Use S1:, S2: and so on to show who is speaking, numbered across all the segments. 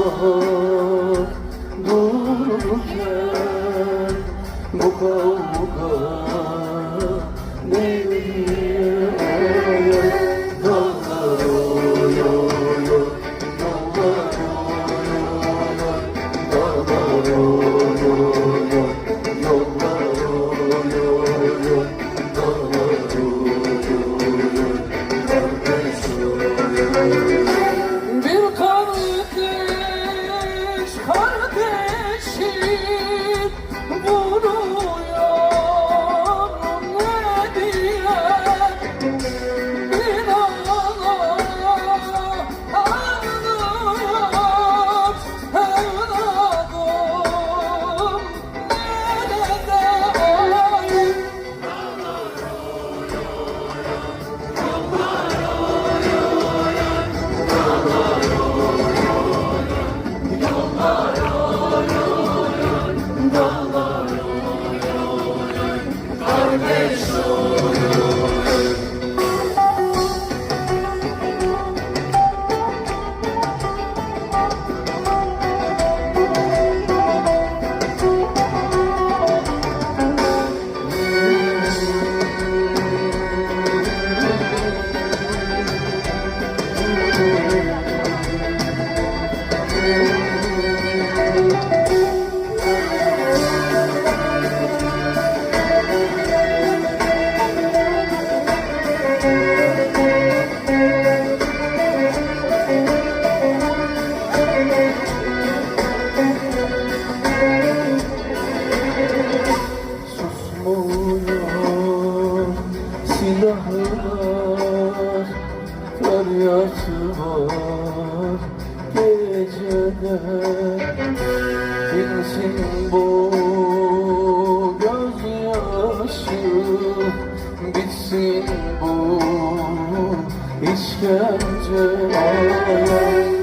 S1: bahar Doğru bu yer Bu bahar আছে ilahı var Feryatı var Gecede Bitsin bu gözyaşı Bitsin bu işkence Ay,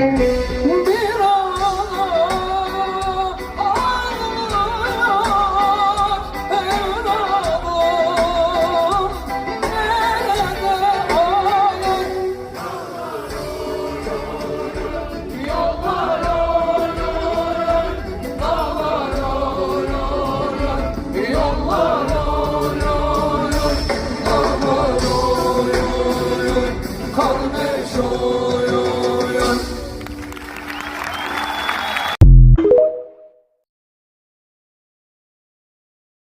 S1: Musik